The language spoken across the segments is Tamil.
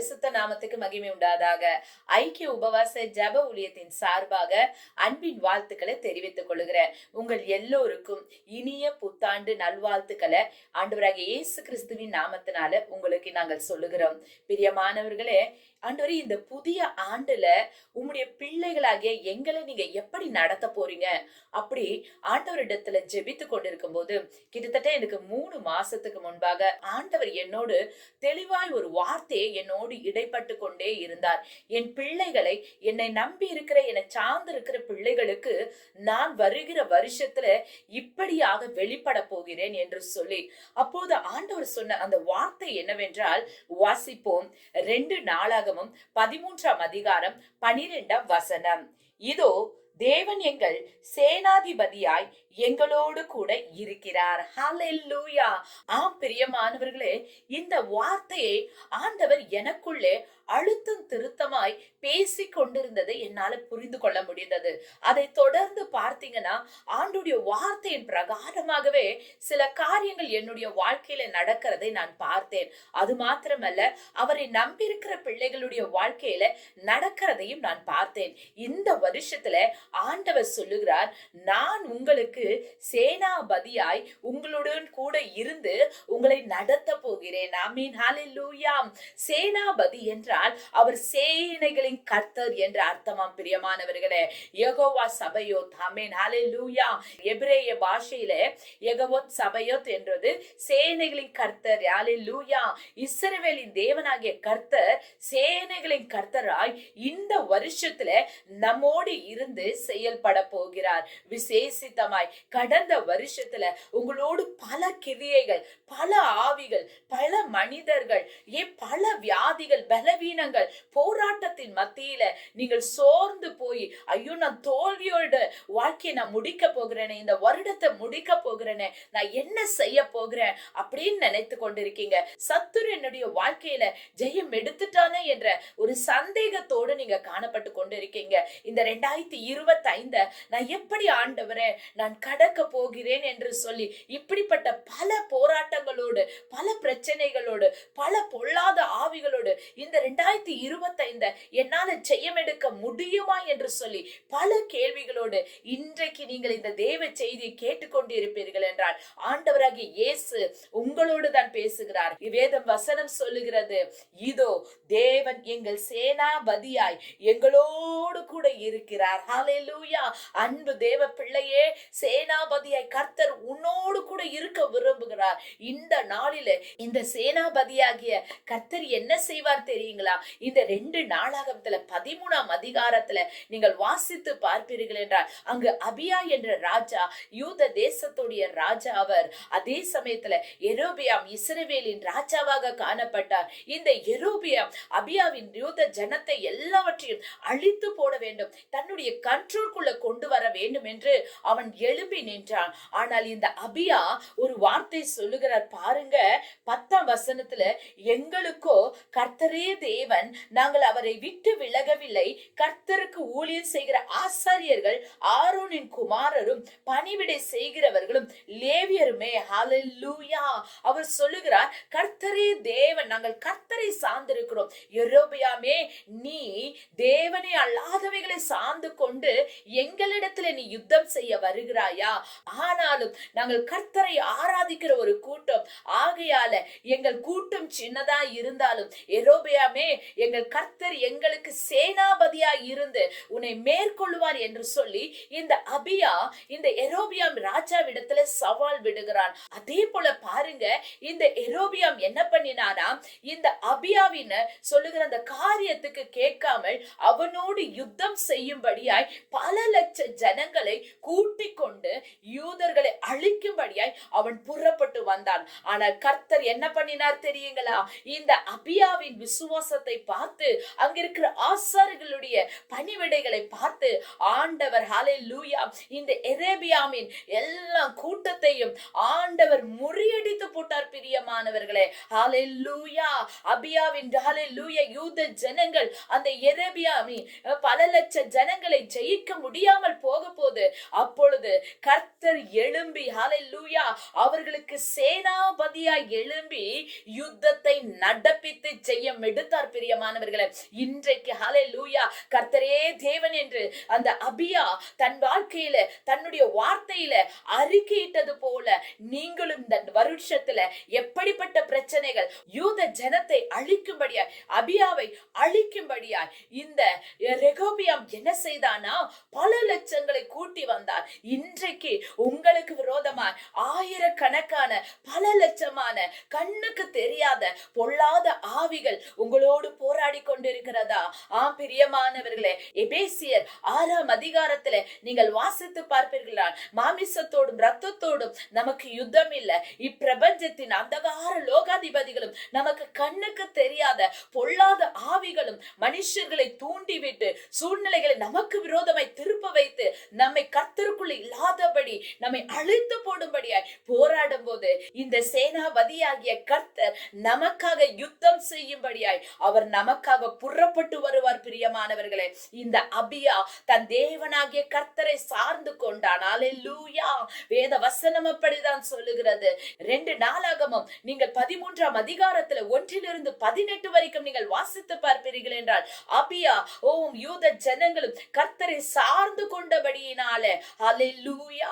பரிசுத்த நாமத்துக்கு மகிமை உண்டாதாக. ஐக்கிய உபவாச ஜெப ஊழியத்தின் சார்பாக அன்பின் வாழ்த்துக்களை தெரிவித்துக் கொள்கிறேன். உங்கள் எல்லோருக்கும் இனிய புத்தாண்டு நல்வாழ்த்துக்களை. ஆண்டவராக இயேசு கிறிஸ்துவின் நாமத்தினால உங்களுக்கு நாங்கள் சொல்லுகிறோம். பிரியமானவர்களே ஆண்டவரே இந்த புதிய ஆண்டுல உம்முடைய பிள்ளைகளாகிய எங்களை நீங்க எப்படி நடத்த போறீங்க? அப்படி ஆண்டவரிடத்துல ஜெபித்து கொண்டிருக்கும் போது கிட்டத்தட்ட எனக்கு மூணு மாசத்துக்கு முன்பாக ஆண்டவர் என்னோடு தெளிவாய் ஒரு வார்த்தையை என்னோடு இடைப்பட்டு கொண்டே இருந்தார். என் பிள்ளைகளை என்னை நம்பி இருக்கிற என்னை சார்ந்து இருக்கிற பிள்ளைகளுக்கு நான் வருகிற வருஷத்துல இப்படியாக வெளிப்பட போகிறேன் என்று சொல்லி அப்போது ஆண்டவர் சொன்ன அந்த வார்த்தை என்னவென்றால் வாசிப்போம். ரெண்டு நாளாக நாளாகமும் பதிமூன்றாம் அதிகாரம் பனிரெண்டாம் வசனம். இதோ தேவன் எங்கள் சேனாதிபதியாய் எங்களோடு கூட இருக்கிறார். ஹலெல்லூயா ஆம் பிரியமானவர்களே இந்த வார்த்தையை ஆண்டவர் எனக்குள்ளே அழுத்தம் திருத்தமாய் பேசி கொண்டிருந்ததை என்னால புரிந்து கொள்ள முடிந்தது. அதை தொடர்ந்து பார்த்தீங்கன்னா ஆண்டுடைய வார்த்தையின் பிரகாரமாகவே சில காரியங்கள் என்னுடைய வாழ்க்கையில நடக்கிறதை நான் பார்த்தேன். அது மாத்திரமல்ல அவரை நம்பியிருக்கிற பிள்ளைகளுடைய வாழ்க்கையில நடக்கிறதையும் நான் பார்த்தேன். இந்த வருஷத்துல ஆண்டவர் சொல்லுகிறார் நான் உங்களுக்கு சேனாபதியாய் உங்களுடன் கூட இருந்து உங்களை நடத்த போகிறேன். ஆமீன். ஹalleluya. சேனாபதி என்றால் அவர் சேனைகளின் கர்த்தர் என்ற அர்த்தமாம் பிரியமானவர்களே. யெகோவா சபையோத். ஆமீன். ஹalleluya. எபிரேய பாஷையில யகவோத் சபையோத் என்றது சேனைகளின் கர்த்தர். ஹalleluya. இஸ்ரவேலின் தேவனாகிய கர்த்தர் சேனைகளின் கர்த்தராய் இந்த வருஷத்துல நம்மோடு இருந்து செயல்பட போகிறார். விசேஷித்தமாய் கடந்த வருஷத்துல உங்களோடு பல கிரியைகள் பல ஆவிகள் பல மனிதர்கள் ஏன் பல வியாதிகள் பலவீனங்கள் போராட்டத்தின் மத்தியில நீங்கள் சோர்ந்து போய் ஐயோ நான் தோல்வியோட வாழ்க்கையை நான் முடிக்க போகிறேனே இந்த வருடத்தை முடிக்க போகிறேனே நான் என்ன செய்ய போகிறேன்? அப்படின்னு நினைத்து கொண்டிருக்கீங்க. சத்துரு என்னுடைய வாழ்க்கையில ஜெயம் எடுத்துட்டானே என்ற ஒரு சந்தேகத்தோடு நீங்க காணப்பட்டு கொண்டிருக்கீங்க. இந்த ரெண்டாயிரத்தி இருபத்தி ஐந்த நான் எப்படி ஆண்டவரே நான் கடக்க போகிறேன் என்று சொல்லி இப்படிப்பட்ட பல போராட்டங்களோடு பல பிரச்சனைகளோடு பல பொல்லாத ஆவிகளோடு இந்த ரெண்டாயிரத்தி இருபத்தைந்த என்னால ஜெயம் எடுக்க முடியுமா என்று சொல்லி பல கேள்விகளோடு இன்றைக்கு நீங்கள் இந்த தேவ செய்தியை கேட்டுக்கொண்டு இருப்பீர்கள் என்றால் ஆண்டவராகிய இயேசு உங்களோடு தான் பேசுகிறார். வேதம் வசனம் சொல்லுகிறது இதோ தேவன் எங்கள் சேனாபதியாய் எங்களோடு கூட இருக்கிறார். ஹalleluya! அன்பு தேவ பிள்ளையே சேனாபதியாய் கர்த்தர் உன்னோடு கூட இருக்க விரும்புகிறார். இந்த நாளில இந்த சேனாபதியாகிய கர்த்தர் என்ன செய்வார் தெரியுங்களா? இந்த ரெண்டு நாளாகத்துல பதிமூணாம் அதிகாரத்துல நீங்கள் வாசித்து பார்ப்பீர்கள் என்றால் அங்கு அபியா என்ற ராஜா யூத தேசத்துடைய ராஜா அவர் அதே சமயத்துல எரோபியாம் இஸ்ரவேலின் ராஜாவாக காணப்பட்டார். இந்த எரோபியாம் அபியாவின் யூத ஜனத்தை எல்லாவற்றையும் அழித்து போட வேண்டும் தன்னுடைய கண்ட்ரோல்குள்ள கொண்டு வர வேண்டும் என்று அவன் எழும்பி நின்றான் ஆனால் இந்த அபியா ஒரு வார்த்தை சொல்லுகிறார் பாருங்க. பத்தாம் வசனத்துல எங்களுக்கோ கர்த்தரே தேவன் நாங்கள் அவரை விட்டு விலகவில்லை. கர்த்தருக்கு ஊழியம் செய்கிற ஆசாரியர்கள் ஆரோனின் குமாரரும் பணிவிடை செய்கிறவர்களும் லேவியருமே. ஹலல்லூயா அவர் சொல்லுகிறார் கர்த்தரே தேவன் நாங்கள் கர்த்தரை சார்ந்திருக்கிறோம். எரோபியாமே நீ தேவனை அல்லாதவைகளை சார்ந்து கொண்டு எங்களிடத்துல நீ யுத்தம் செய்ய வருகிறாய். ஆனாலும் நாங்கள் கர்த்தரை ஆராதிக்கிற ஒரு கூட்டம். ஆகையால எங்கள் கூட்டம் சின்னதா இருந்தாலும் எரோபியாமே எங்கள் கர்த்தர் எங்களுக்கு சேனாபதியா இருந்து உன்னை மேற்கொள்வார் என்று சொல்லி இந்த அபியா இந்த எரோபியாம் ராஜாவிடத்துல சவால் விடுகிறான். அதே போல பாருங்க இந்த எரோபியாம் என்ன பண்ணினாராம் இந்த அபியாவின சொல்லுகிற அந்த காரியத்துக்கு கேட்காமல் அவனோடு யுத்தம் செய்யும்படியாய் பல லட்ச ஜனங்களை கூட்டிக் கொண்டு யூதர்களை அழிக்கும்படியாய் அவன் புறப்பட்டு வந்தான். ஆனா கர்த்தர் என்ன பண்ணினார் தெரியுங்களா? இந்த அபியாவின் விசுவாசத்தை பார்த்து அங்கிருக்கிற ஆசாரிகளுடைய பணிவிடைகளை பார்த்து ஆண்டவர் ஹாலே லூயா இந்த எரேபியாமின் எல்லா கூட்டத்தையும் ஆண்டவர் முறியடித்து போட்டார் பிரியமானவர்களே. ஹாலே லூயா அபியாவின் ஹாலே லூயா யூத ஜனங்கள் அந்த எரேபியாமின் பல லட்ச ஜனங்களை ஜெயிக்க முடியாமல் போக போது அப்பொழுது கர்த்தர் எழும்பி ஹலெல்லூயா அவர்களுக்கு சேனாபதியாய் எழும்பி யுத்தத்தை நடப்பித்து செய்ய எடுத்தார் பிரியமானவர்களை. இன்றைக்கு ஹலே லூயா கர்த்தரே தேவன் என்று அந்த அபியா தன் வாழ்க்கையில தன்னுடைய வார்த்தையில அறிக்கையிட்டது போல நீங்களும் இந்த வருஷத்துல எப்படிப்பட்ட பிரச்சனைகள் யூத ஜனத்தை அழிக்கும்படியாய் அபியாவை அழிக்கும்படியாய் இந்த ரெகோபியாம் என்ன செய்தானா? பல லட்சங்களை கூட்டி வந்தார். இன்றைக்கு உங்களுக்கு விரோதமாய் ஆயிரக்கணக்கான பல லட்சமான கண்ணுக்கு தெரியாத பொல்லாத ஆவிகள் உங்களோடு போராடி கொண்டிருக்கிறதா? ஆ பிரியமானவர்களே எபேசியர் ஆறாம் அதிகாரத்துல நீங்கள் வாசித்து பார்ப்பீர்களா மாமிசத்தோடும் ரத்தத்தோடும் நமக்கு யுத்தம் இல்ல. இப்பிரபஞ்சத்தின் அந்தகார லோகாதிபதிகளும் நமக்கு கண்ணுக்கு தெரியாத பொல்லாத ஆவிகளும் மனுஷர்களை தூண்டிவிட்டு சூழ்நிலைகளை நமக்கு விரோதமாய் திருப்ப வைத்து நம்மை கர்த்தருக்குள்ள father போடும்படி நம்மை அழித்து போடும்படியாய் போராடும் போது இந்த சேனாபதியாகிய கர்த்தர் நமக்காக யுத்தம் செய்யும்படியாய் அவர் நமக்காக புறப்பட்டு வருவார் பிரியமானவர்களே. இந்த அபியா தன் தேவனாகிய கர்த்தரை சார்ந்து கொண்டான். அல்லேலூயா வேத வசனம் அப்படிதான் சொல்லுகிறது. ரெண்டு நாளாகமும் நீங்கள் பதிமூன்றாம் அதிகாரத்துல ஒன்றிலிருந்து பதினெட்டு வரைக்கும் நீங்கள் வாசித்து பார்ப்பீர்கள் என்றால் அபியா ஓம் யூத ஜனங்களும் கர்த்தரை சார்ந்து கொண்டபடியினாலே. அல்லேலூயா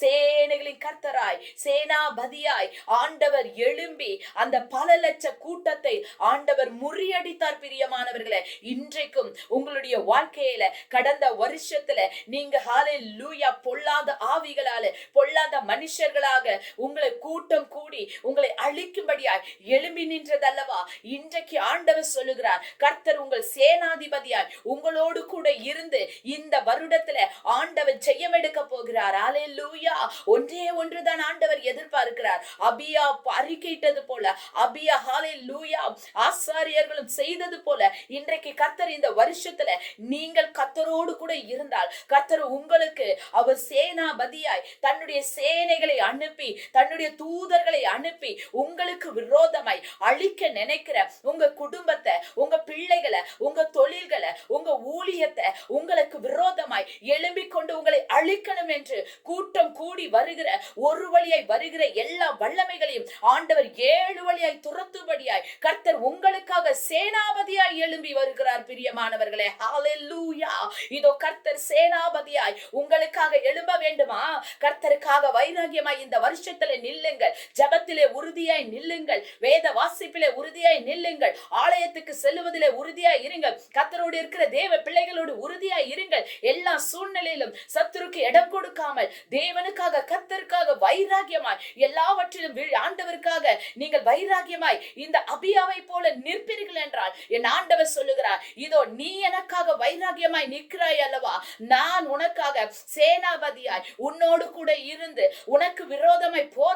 சேனைகளின் கர்த்தராய் சேனாபதியாய் ஆண்டவர் எழும்பி அந்த பல லட்ச கூட்டத்தை ஆண்டவர் முறியடித்தார் பிரியமானவர்களே. இன்றைக்கும் உங்களுடைய வாழ்க்கையில கடந்த வருஷத்துல நீங்க ஹாலே லூயா பொல்லாத ஆவிகளால பொல்லாத மனுஷர்களாக உங்களை கூட்டம் கூடி உங்களை அழிக்கும்படியாய் எழும்பி நின்றதல்லவா? இன்றைக்கு ஆண்டவர் சொல்லுகிறார் கர்த்தர் உங்கள் சேனாதிபதியாய் உங்களோடு கூட இருந்து இந்த வருடத்துல ஆண்டவர் ஜெயம் எடுக்க போகிறார். ஆலே லூயா ஒன்றே ஒன்றுதான் ஆண்டவர் எதிர்பார்க்கிறார். அபியா அறிக்கையிட்டது போல அபியா ஹாலே லூயா ஆசாரியர்களும் செய்தது போல இன்றைக்கு கர்த்தர் இந்த வருஷத்துல நீங்கள் கர்த்தரோடு கூட இருந்தால் கர்த்தர் உங்களுக்கு அவர் சேனாபதியாய் தன்னுடைய சேனைகளை அனுப்பி தன்னுடைய தூதர்களை அனுப்பி உங்களுக்கு விரோதமாய் அழிக்க நினைக்கிற உங்க குடும்பத்தை உங்க பிள்ளைகளை உங்க தொழில்களை உங்க ஊழியத்தை உங்களுக்கு விரோதமாய் எழும்பிக் கொண்டு உங்களை அழிக்கணும் என்று கூட்டம் கூடி வருகிற ஒரு வழியாய் வருகிற எல்லா வல்லமைகளையும் ஆண்டவர் ஏழு வழியாய் துரத்தும்படியாய் கர்த்தர் உங்களுக்காக சேனாபதியாய் எழும்பி வருகிறார் பிரியமானவர்களே. ஹalleluya இதோ கர்த்தர் சேனாபதியாய் உங்களுக்காக எழும்ப வேண்டுமா? கர்த்தருக்காக வைராகியமாய் இந்த வருஷத்துல நில்லுங்கள். ஜபத்திலே உறுதியாய் நில்லுங்கள். வேத வாசிப்பிலே உறுதியாய் நில்லுங்கள். ஆலயத்துக்கு செல்லுவதிலே உறுதியாய் இருங்கள். கர்த்தரோடு இருக்கிற தேவ பிள்ளைகளோடு உறுதியாய் இருங்கள். எல்லா சூழ்நிலையிலும் சத்துருக்கு இடம் கொடுக்காமல் தேவனுக்காக கத்தருக்காக வைராகியமாய் எல்லாவற்றிலும் ஆண்டவருக்காக நீங்கள் வைராகியமாய் இந்த அபியாவை போல நிற்பீர்கள் என்றால் என் ஆண்டவர் சொல்லுகிறார் இதோ நீ எனக்காக வைராகியமாய் நிற்கிறாய் அல்லவா? நான் உனக்காக சேனாபதியாய் உன்னோடு கூட இருந்து உனக்கு விரோதமாய் போ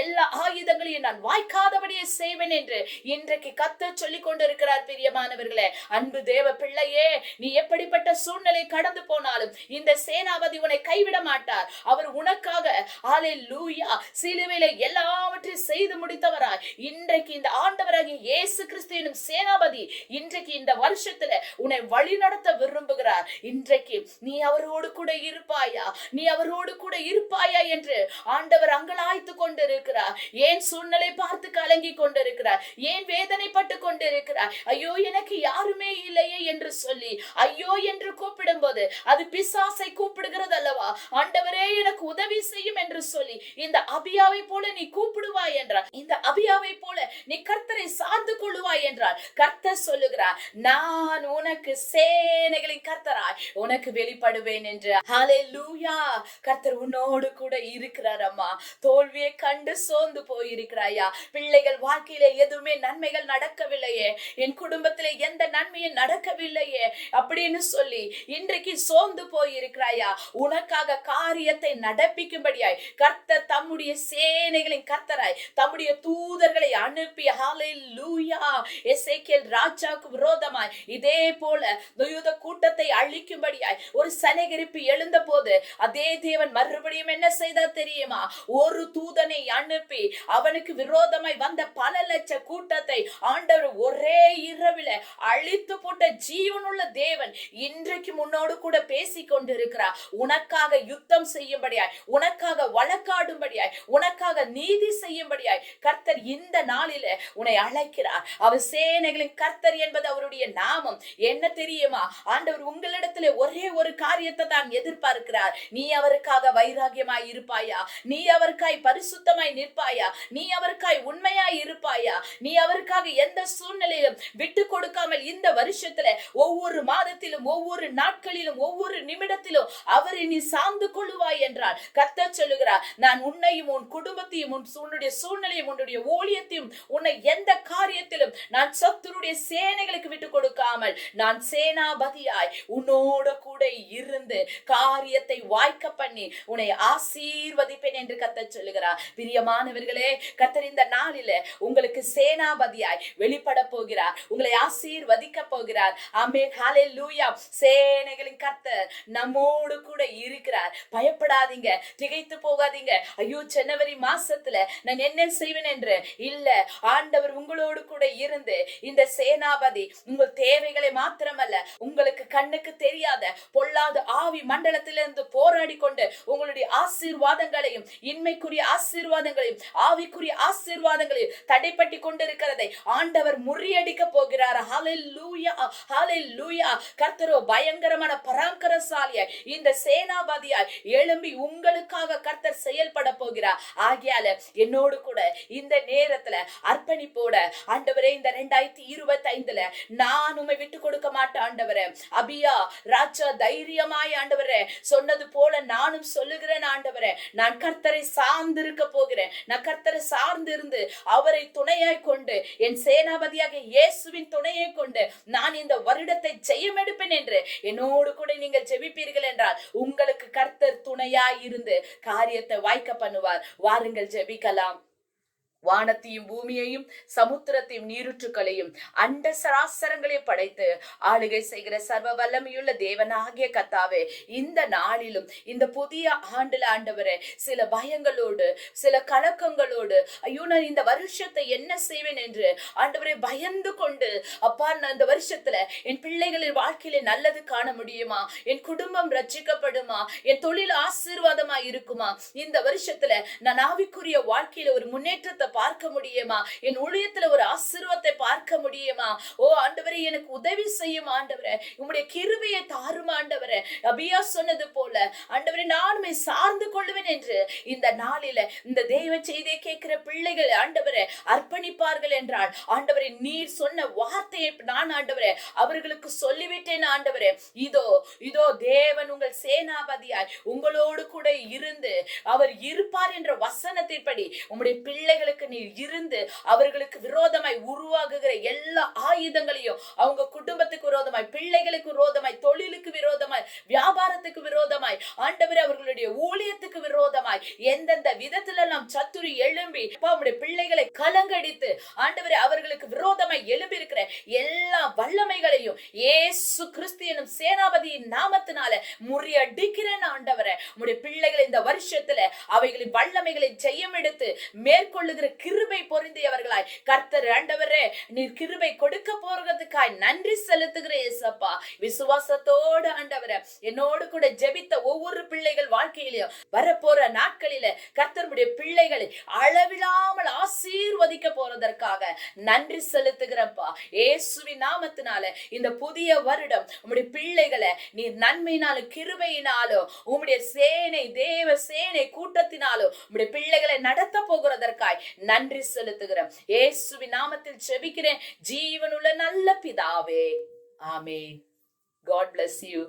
எல்லா ஆயுதங்களையும் நான் வாய்க்காதபடியே செய்வேன் என்று இன்றைக்கு கத்த சொல்லிக் கொண்டிருக்கிறார் பிரியமானவர்களே. அன்பு தேவ பிள்ளையே நீ எப்படிப்பட்ட சூழ்நிலை கடந்து போனாலும் இந்த சேனாபதி உன்னை கைவிட மாட்டார். அவர் உனக்காக ஆலே லூயா சிலுவையில எல்லாவற்றையும் செய்து முடித்தவராய். இன்றைக்கு இந்த ஆண்டவராகிய இயேசு கிறிஸ்துவனும் சேனாபதி இன்றைக்கு இந்த வருஷத்துல உன்னை வழி நடத்த விரும்புகிறார். இன்றைக்கு நீ அவரோடு கூட இருப்பாயா? நீ அவரோடு கூட இருப்பாயா என்று ஆண்டவர் அங்கலாய்த்து கொண்டிருக்கிறார். ஏன் சூழ்நிலை பார்த்து கலங்கி கொண்டிருக்கிறார்? ஏன் வேதனைப்பட்டு கொண்டிருக்கிறார்? ஐயோ எனக்கு யாருமே இல்லையே என்று சொல்லி ஐயோ என்று கூப்பிடும் போது அது பிசாசை கூப்பிடுகிறது அல்லவா ஆண்டவரே எனக்கு உதவி செய்யும் என்று சொல்லி இந்த அபியாவை போல நீ கூப்பிடுவாய் என்றார். இந்த அபியாவை போல நீ கர்த்தரை சார்ந்து கொள்ளுவாய் என்றார். கர்த்தர் சொல்லுகிறார் நான் உனக்கு சேனைகளின் உனக்கு வெளிப்படுவேன் என்று. ஹalleluya கர்த்தர் உன்னோடு கூட இருக்கிறார் அம்மா. தோல்வியை கண்டு சோர்ந்து போயிருக்கிறாயா? பிள்ளைகள் வாழ்க்கையில எதுவுமே நன்மைகள் நடக்கவில்லையே. என் குடும்பத்துல எந்த நன்மையும் நடக்கவில்லையே. அப்படின்னு சொல்லி இன்றைக்கு சோர்ந்து போயிருக்கிறாயா? உனக்காக காரியத்தை நடப்பிக்கும்படியாய் கர்த்தர் தம்முடைய சேனைகளின் கர்த்தராய் தம்முடைய தூதர்களை அனுப்பி ஹalleluya எசேக்கியேல் ராஜாவுக்கு விரோதமாய் இதே போல துயுத கூட்டத்தை அழி அழிக்கும்படியாய் ஒரு சனகிரிப்பு எழுந்த போது அதே தேவன் மறுபடியும் என்ன செய்தா தெரியுமா? ஒரு தூதனை அனுப்பி அவனுக்கு விரோதமாய் வந்த பல லட்ச கூட்டத்தை ஆண்டவர் ஒரே இரவில அழித்து போட்ட ஜீவனுள்ள தேவன் இன்றைக்கு முன்னோடு கூட பேசிக் கொண்டிருக்கிறார். உனக்காக யுத்தம் செய்யும்படியாய் உனக்காக வழக்காடும்படியாய் உனக்காக நீதி செய்யும்படியாய் கர்த்தர் இந்த நாளில உன்னை அழைக்கிறார். அவர் சேனைகளின் கர்த்தர் என்பது அவருடைய நாமம். என்ன தெரியுமா? ஆண்டவர் உங்களிடத்தில் ஒரே ஒரு காரியத்தை தான் எதிர்பார்க்கிறார். நீ அவருக்காக வைராகியமாய் இருப்பாயா? நீ அவருக்காய் பரிசுத்தமாய் நிற்பாயா? நீ அவருக்காய் உண்மையாய் இருப்பாயா? நீ அவருக்காக எந்த சூழ்நிலையிலும் விட்டு கொடுக்காமல் இந்த வருஷத்துல ஒவ்வொரு மாதத்திலும் ஒவ்வொரு நாட்களிலும் ஒவ்வொரு நிமிடத்திலும் அவரை நீ சார்ந்து கொள்ளுவாய் என்றால் கத்த சொல்லுகிறார் நான் உன்னையும் உன் குடும்பத்தையும் உன் உன்னுடைய சூழ்நிலையும் உன்னுடைய ஊழியத்தையும் உன்னை எந்த காரியத்திலும் நான் சத்துருடைய சேனைகளுக்கு விட்டு கொடுக்காமல் நான் சேனாபதியாய் உன்னோட கூட இருந்து காரியத்தை வாய்க்க பண்ணி உன்னை ஆசீர்வதிப்பேன் என்று கத்த சொல்லுகிறார். பிரியமானவர்களே கத்தர் இந்த நாளில உங்களுக்கு சேனாபதியாய் வெளிப்பட போகிறார். உங்களை ஆசீர்வதிக்க போகிறார். அமெல் ஹாலே லூயா சேனைகளின் கத்தர் நம்மோடு கூட இருக்கிறார். பயப்படாதீங்க. திகைத்து போகாதீங்க. ஐயோ ஜனவரி மாசத்துல நான் என்ன செய்வேன் என்று? இல்ல ஆண்டவர் உங்களோடு கூட இருந்து இந்த சேனாபதி உங்கள் தேவைகளை மாத்திரமல்ல உங்களுக்கு கண்ணுக்கு தெரியாத பொல்லாத ஆவி மண்டலத்திலிருந்து போராடி கொண்டு உங்களுடைய ஆசீர்வாதங்களையும் இன்மைக்குரிய ஆசீர்வாதங்களையும் ஆவிக்குரிய ஆசீர்வாதங்களையும் தடைப்பட்டு கொண்டிருக்கிறதை ஆண்டவர் முறியடிக்க போகிறார். ஹாலே லூயா கர்த்தரோ பயங்கரமான பராங்கரசாலியாய் இந்த சேனாபதியாய் எழும்பி உங்களுக்காக கர்த்தர் செயல்பட போகிறார். ஆகியால என்னோடு கூட இந்த நேரத்துல அர்ப்பணிப்போட ஆண்டவரே இந்த ரெண்டாயிரத்தி இருபத்தி ஐந்துல நான் உண்மை விட்டு கொடுக்க மாட்டேன் ஆண்டவரே. அபியா ராஜா தைரியமாய் ஆண்டவரே சொன்னது போல நானும் சொல்லுகிறேன் ஆண்டவரே. நான் கர்த்தரை சார்ந்து இருக்க போகிறேன். நான் கர்த்தரை சார்ந்து இருந்து அவரை துணையாய் கொண்டு என் சேனாபதியாக இயேசுவின் துணையை கொண்டு நான் இந்த வருடத்தை ஜெயம் எடுப்பேன் என்று என்னோடு கூட நீங்கள் ஜெபிப்பீர்கள் என்றால் உங்களுக்கு கர்த்தர் துணையாய் இருந்து காரியத்தை வாய்க்க பண்ணுவார். வாருங்கள் ஜெபிக்கலாம். வானத்தையும் பூமியையும் சமுத்திரத்தையும் நீருற்றுக்களையும் அண்ட சராசரங்களையும் படைத்து ஆளுகை செய்கிற சர்வ வல்லமையுள்ள தேவனாகிய கத்தாவே இந்த நாளிலும் இந்த புதிய ஆண்டுல ஆண்டவரே சில பயங்களோடு சில கலக்கங்களோடு ஐயோ நான் இந்த வருஷத்தை என்ன செய்வேன் என்று ஆண்டவரை பயந்து கொண்டு அப்பா நான் இந்த வருஷத்துல என் பிள்ளைகளின் வாழ்க்கையில நல்லது காண முடியுமா? என் குடும்பம் ரட்சிக்கப்படுமா? என் தொழில் ஆசீர்வாதமா இருக்குமா? இந்த வருஷத்துல நான் ஆவிக்குரிய வாழ்க்கையில ஒரு முன்னேற்றத்தை பார்க்க முடியுமா? என் ஊழியத்துல ஒரு ஆசீர்வத்தை பார்க்க முடியுமா? ஓ ஆண்டவரே எனக்கு உதவி செய்யும் ஆண்டவரே. உங்களுடைய கிருபையை தாரும் ஆண்டவரே. அபியா சொன்னது போல ஆண்டவரே நானுமே சார்ந்து கொள்வேன் என்று இந்த நாளில இந்த தெய்வ செய்தியை கேட்கிற பிள்ளைகள் ஆண்டவரே அர்ப்பணிப்பார்கள் என்றால் ஆண்டவரே நீர் சொன்ன வார்த்தையை நான் ஆண்டவரே அவர்களுக்கு சொல்லிவிட்டேன் ஆண்டவரே. இதோ இதோ தேவன் உங்கள் சேனாபதியாய் உங்களோடு கூட இருந்து அவர் இருப்பார் என்ற வசனத்தின்படி உங்களுடைய பிள்ளைகளுக்கு நீ இருந்து அவர்களுக்கு விரோதமாய் உருவாகுகிற எல்லா ஆயுதங்களையும் அவங்க குடும்பத்துக்கு விரோதமாய் பிள்ளைகளுக்கு விரோதமாய் தொழிலுக்கு விரோதமாய் வியாபாரத்துக்கு விரோதமாய் ஆண்டவர் அவர்களுடைய ஊழியத்துக்கு விரோதமாய் எந்தெந்த விதத்துல நாம் சத்துரு எழும்பி அவருடைய பிள்ளைகளை கலங்கடித்து ஆண்டவரே அவர்களுக்கு விரோதமாய் எழும்பி இருக்கிற எல்லா வல்லமைகளையும் ஏசு கிறிஸ்து எனும் சேனாபதியின் நாமத்தினால முறியடிக்கிறேன் ஆண்டவரை. உம்முடைய பிள்ளைகளை இந்த வருஷத்துல அவைகளின் வல்லமைகளை ஜெயம் எடுத்து மேற்கொள்ளுகிற கிருபை பொருந்தியவர்களாய். கர்த்தர் ஆண்டவரே நீர் கிருபை கொடுக்க போறதுக்காய் நன்றி செலுத்துகிற ஏசப்பா விசுவாசத்தோடு ஆண்டவரே என்னோடு கூட ஜெபித்த ஒவ்வொரு பிள்ளைகள் வாழ்க்கையிலையும் வரப்போற நாட்களில கர்த்தருடைய பிள்ளைகளை அளவிடாமல் ஆசீர்வதிக்க போறதற்காக நன்றி செலுத்துகிறப்பா இயேசுவின் நாமத்தினால இந்த புதிய வருடம் உம்முடைய பிள்ளைகளை நீர் நன்மையினாலும் கிருபையினாலும் உம்முடைய சேனை தேவ சேனை கூட்டத்தினாலும் உம்முடைய பிள்ளைகளை நடத்த போகிறதற்காய் நன்றி செலுத்துகிறேன் இயேசுவின் நாமத்தில் செபிக்கிறேன் ஜீவனுள்ள நல்ல பிதாவே. ஆமே காட் பிளஸ் யூ